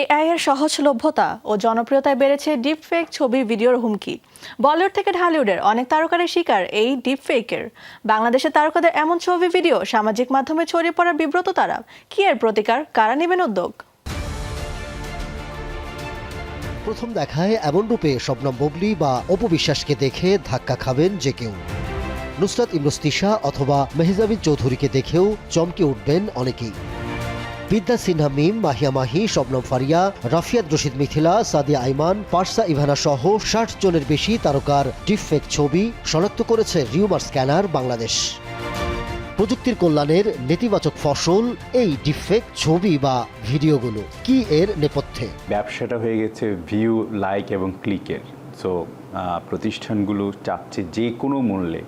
AI এর সহজলভ্যতা ও জনপ্রিয়তায় বেড়েছে deepfake ছবি ভিডিওর হুমকি। বলিউড থেকে ঢালিউডের অনেক তারকারের শিকার এই ডিপফেকের বাংলাদেশের তারকাদের এমন ছবি, ভিডিও, সামাজিক মাধ্যমে ছড়িয়ে পড়ার বিব্রত তারা। কি এর প্রতিকার? কারা নেবেন উদ্যোগ? প্রথম দেখায় এমন রূপে শবনম বুবলি বা অপবিশ্বাসকে দেখে ধাক্কা খাবেন যে কেউ। নুসরাত ইমরুস্তিশা অথবা মেহজাবিন চৌধুরীকে দেখেও চমকে উঠবেন অনেকেই। বিদ্যা সিনহা মিম, মাহিয়া মাহি, শবনম ফারিয়া রাফিয়াত রশিদ মিথিলা, সাদিয়া আইমান, পার্সা ইভানা সহ ষাট জনের বেশি তারকার ডিফেক ছবি শনাক্ত করেছে রিউমার স্ক্যানার বাংলাদেশ। প্রযুক্তির কল্যাণের নেতিবাচক ফসল এই ডিফেক্ট ছবি বা ভিডিওগুলো, কি এর নেপথ্যে? ব্যবসাটা হয়ে গেছে ভিউ, লাইক এবং ক্লিকের। সো প্রতিষ্ঠানগুলো চাচ্ছে যে কোনো মূল্যে,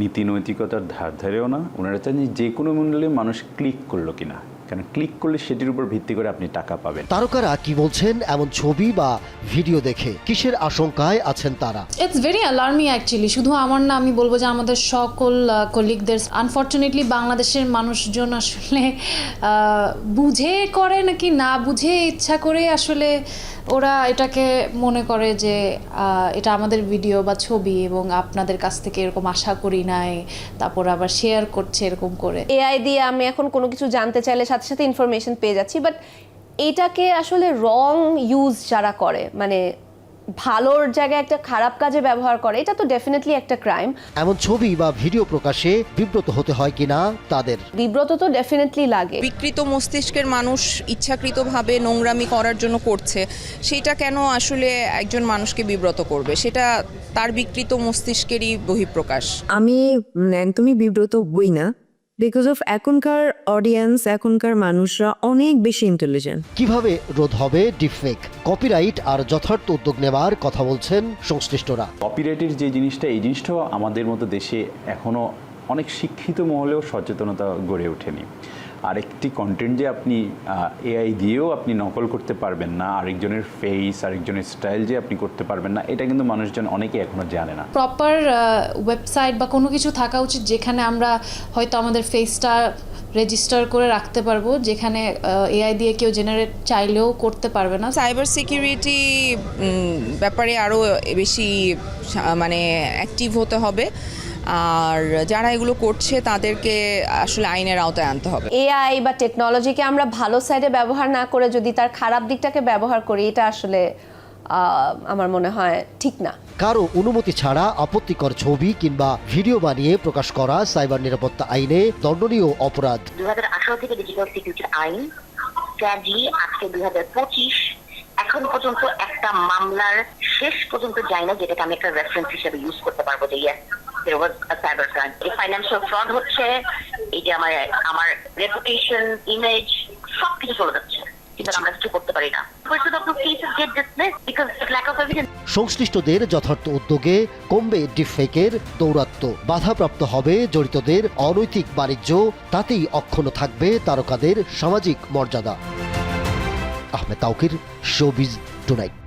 নীতি নৈতিকতার ধার ধারেও না, ওনারা চান যে কোনো মূল্যে মানুষ ক্লিক করল কিনা। কারণ ক্লিক করলে সেটির উপর ভিত্তি করে আপনি টাকা পাবেন। তারকারা কি বলছেন? এমন ছবি বা ভিডিও দেখে কিসের আশঙ্কায় আছেন তারা? ইটস ভেরি অ্যালার্মিং অ্যাকচুয়ালি শুধু আমার না আমি বলব যে আমাদের সকল কলিগদের আনফর্চুনেটলি বাংলাদেশের মানুষজন আসলে বুঝে করে নাকি না বুঝে ইচ্ছা করে আসলে ওরা এটাকে মনে করে যে এটা আমাদের ভিডিও বা ছবি এবং আপনাদের কাছ থেকে এরকম আশা করি নাই, তারপর আবার শেয়ার করছে এরকম করে। এআই দিয়ে আমি এখন কোনো কিছু জানতে চাইলে সাথে সাথে ইনফরমেশন পেয়ে যাচ্ছি বাট এটাকে আসলে রং ইউজ যারা করে মানে ভালোর জায়গায় একটা খারাপ কাজে ব্যবহার করে এটা তো ডেফিনেটলি একটা ক্রাইম এমন ছবি বা ভিডিও প্রকাশে বিব্রত হতে হয় কিনা তাদের? বিব্রত তো ডেফিনেটলি লাগে। বিকৃত মস্তিষ্কের মানুষ ইচ্ছাকৃতভাবে নোংরামি করার জন্য করছে সেটা কেন আসলে একজন মানুষকে বিব্রত করবে? সেটা তার বিকৃত মস্তিষ্কেরই বহিঃপ্রকাশ। আমি একদমই বিব্রত হই না। বিকজ অফ এখনকার অডিয়েন্স এখনকার মানুষরা অনেক বেশি ইন্টেলিজেন্ট কীভাবে রোধ হবে ডিফেক কপিরাইট আর যথার্থ উদ্যোগ নেওয়ার কথা বলছেন সংশ্লিষ্টরা। কপিরাইটের যে জিনিসটা এই জিনিসটাও আমাদের মতো দেশে এখনও অনেক শিক্ষিত মহলেও সচেতনতা গড়ে ওঠেনি। আরেকটি কন্টেন্ট যে আপনি এআই দিয়েও আপনি নকল করতে পারবেন না আরেকজনের ফেস আরেকজনের স্টাইল যে আপনি করতে পারবেন না এটা কিন্তু মানুষজন অনেকে এখনও জানে না। প্রপার ওয়েবসাইট বা কোনো কিছু থাকা উচিত যেখানে আমরা হয়তো আমাদের ফেসটা রেজিস্টার করে রাখতে পারব যেখানে এআই দিয়ে কেউ জেনারেট চাইলেও করতে পারবে না। সাইবার সিকিউরিটি ব্যাপারে আরও বেশি মানে অ্যাক্টিভ হতে হবে। আর যারা এগুলো করছে তাদেরকে আসলে আইনের আওতায় আনতে হবে। এআই বা টেকনোলজিকে আমরা ভালো সাইডে ব্যবহার না করে যদি তার খারাপ দিকটাকে ব্যবহার করি এটা আসলে আমার মনে হয় ঠিক না। কারও অনুমতি ছাড়া আপত্তিকর ছবি কিংবা ভিডিও বানিয়ে প্রকাশ করা সাইবার নিরাপত্তা আইনে দণ্ডনীয় অপরাধ। দুই হাজার আঠারো থেকে ডিজিটাল সিকিউরিটি আইন আজকে দুই হাজার পঁচিশ এখন পর্যন্ত একটা মামলার শেষ পর্যন্ত যাই না যেটাকে আমি একটা রেফারেন্স হিসেবে ইউজ করতে পারব যে ইয়েস. এই ফাইন্যান্সিয়াল ফ্রড হচ্ছে এই আমার আমার রেপুটেশন ইমেজ সব কিছু চলে যাচ্ছে. সংশ্লিষ্টদের যথার্থ উদ্যোগে কমবে ডিফেকের দৌরাত্ম। বাধাপ্রাপ্ত হবে জড়িতদের অনৈতিক বাণিজ্য তাতেই অক্ষুণ্ণ থাকবে তারকাদের সামাজিক মর্যাদা। Ahmed Taukir showbiz tonight.